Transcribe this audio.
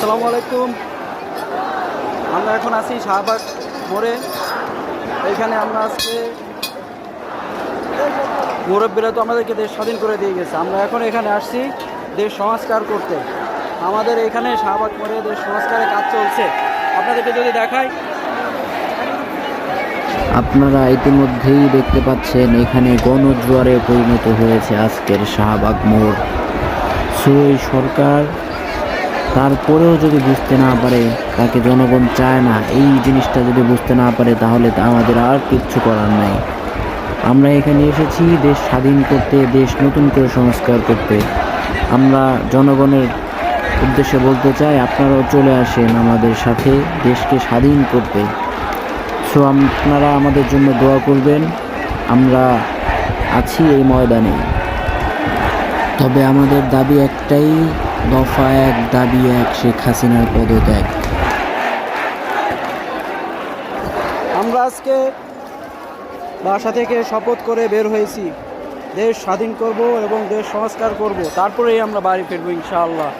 আসসালামু আলাইকুম। আমরা এখন আছি শাহবাগ মোড়ে। এইখানে আমরা আজকে মুরব্বীরা তো আমাদেরকে দেশ স্বাধীন করে দিয়ে গেছে। আমরা এখন এখানে আসছি দেশ সংস্কার করতে। আমাদের এখানে শাহবাগ মোড়ে দেশ সংস্কারের কাজ চলছে। আপনাদেরকে যদি দেখাই। আপনারা ইতিমধ্যেই দেখতে পাচ্ছেন, এখানে গণজোয়ারে পরিণত হয়েছে আজকের শাহবাগ মোড়। সো এই সরকার তারপরেও যদি বুঝতে না পারে, তাকে জনগণ চায় না। এই জিনিসটা যদি বুঝতে না পারে, তাহলে আমাদের আর কিচ্ছু করার নাই। আমরা এখানে এসেছি দেশ স্বাধীন করতে, দেশ নতুন করে সংস্কার করতে। আমরা জনগণের উদ্দেশ্যে বলতে চাই, আপনারাও চলে আসেন আমাদের সাথে দেশকে স্বাধীন করতে। সো, আপনারা আমাদের জন্য দোয়া করবেন। আমরা আছি এই ময়দানে। তবে আমাদের দাবি একটাই দফা এক, দাবি এক, শেখ হাসিনার পদত্যাগ। আমরা আজকে বাসা থেকে শপথ করে বের হয়েছি। দেশ স্বাধীন করব এবং দেশ সংস্কার করব। তারপরেই আমরা বাড়ি ফিরবো ইনশাআল্লাহ।